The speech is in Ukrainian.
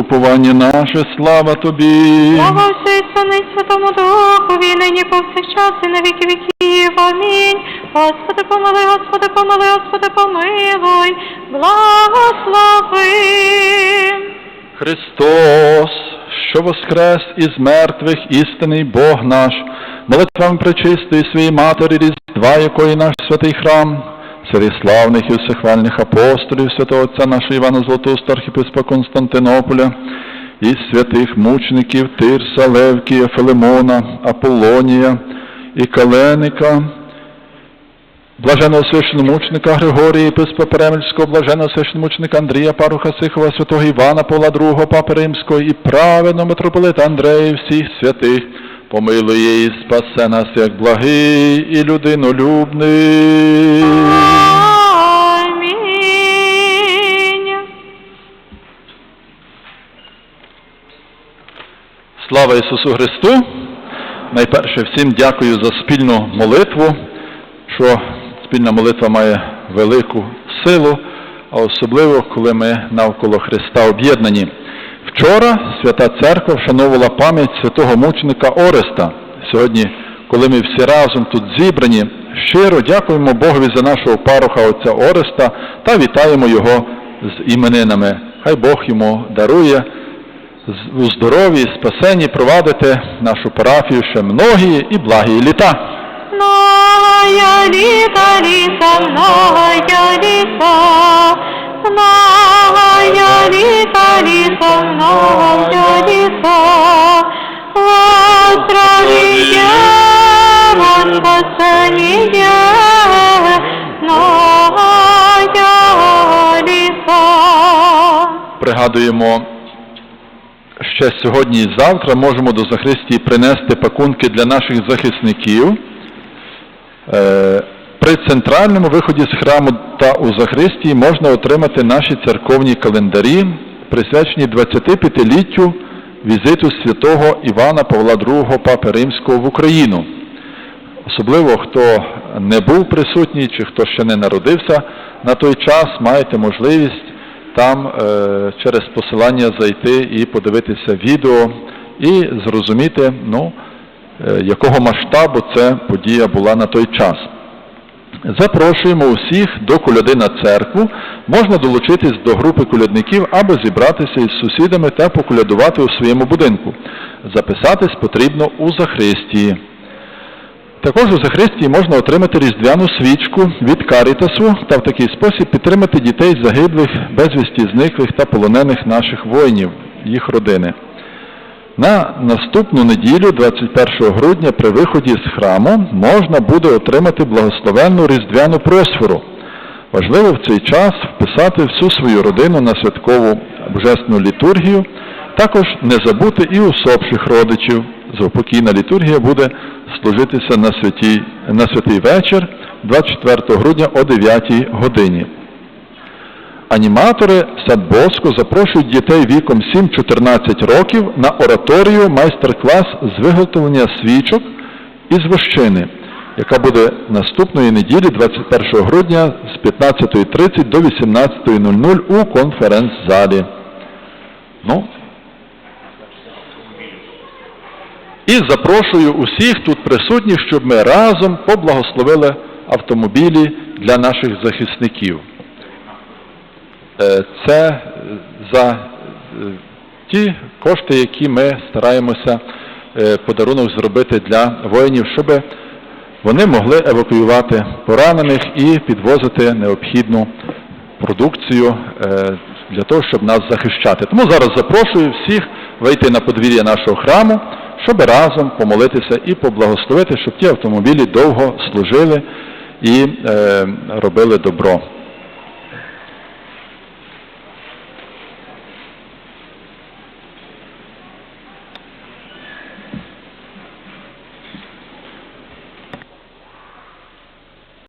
уповання наше, слава тобі. Слава Отцю і Сину і Святому Духові, нині повсякчас і на віки віків. Амінь. Господи, помилуй, Господи, помилуй, Господи, помилуй, благослови. Христос, що воскрес із мертвих, істинний Бог наш, молитвами пречистої своєї Матері Різдва, якої наш святий храм, серед славних і всехвальних апостолів, святого Отця нашого Івана Златоуста, архіписпа Константинополя, і святих мучеників Тирса, Левкія, Филимона, Аполлонія і Каленика, Блаженого священомучника Григорія, єпископа Перемельського, блаженого священомучника Андрія, паруха Сихова, святого Івана Павла II, Папи Римського і праведного митрополита Андрея всіх святих, помилує і спасе нас як благий і людинолюбний. Слава Ісусу Христу! Найперше всім дякую за спільну молитву, що спільна молитва має велику силу, а особливо, коли ми навколо Христа об'єднані. Вчора Свята Церква вшановувала пам'ять святого мученика Ореста. Сьогодні, коли ми всі разом тут зібрані, щиро дякуємо Богові за нашого пароха отця Ореста та вітаємо його з іменинами. Хай Бог йому дарує у здоров'ї, спасенні провадити нашу парафію ще многі і благі літа. Многая літа, літа, многая літа, многая літа, літа, многая літа, Воздравие, спасение, многая літа. Пригадуємо, ще сьогодні і завтра можемо до Захристії принести пакунки для наших захисників. Е, При центральному виході з храму та у Захристії можна отримати наші церковні календарі, присвячені 25-літтю візиту святого Івана Павла II Папи Римського в Україну. Особливо хто не був присутній чи хто ще не народився на той час, маєте можливість там е, через посилання зайти і подивитися відео і зрозуміти, ну, е, якого масштабу ця подія була на той час. Запрошуємо усіх до коляди на церкву. Можна долучитись до групи колядників або зібратися із сусідами та поколядувати у своєму будинку. Записатись потрібно у Захристії. Також у Захристії можна отримати різдвяну свічку від Карітасу та в такий спосіб підтримати дітей загиблих, безвісті зниклих та полонених наших воїнів, їх родини. На наступну неділю, 21 грудня, при виході з храму можна буде отримати благословенну різдвяну просфору. Важливо в цей час вписати всю свою родину на святкову божественну літургію, також не забути і усопших родичів. Заупокійна літургія буде служитися на, святій, на святий вечір 24 грудня о 9 годині. Аніматори Садбоско запрошують дітей віком 7-14 років на ораторію майстер-клас з виготовлення свічок із вощини, яка буде наступної неділі, 21 грудня з 15.30 до 18.00 у конференц-залі. Ну, і запрошую усіх тут присутніх, щоб ми разом поблагословили автомобілі для наших захисників. Е, Це е, за е, ті кошти, які ми стараємося подарунок зробити для воїнів, щоб вони могли евакуювати поранених і підвозити необхідну продукцію для того, щоб нас захищати. Тому зараз запрошую всіх вийти на подвір'я нашого храму, щоб разом помолитися і поблагословити, щоб ті автомобілі довго служили і е, робили добро.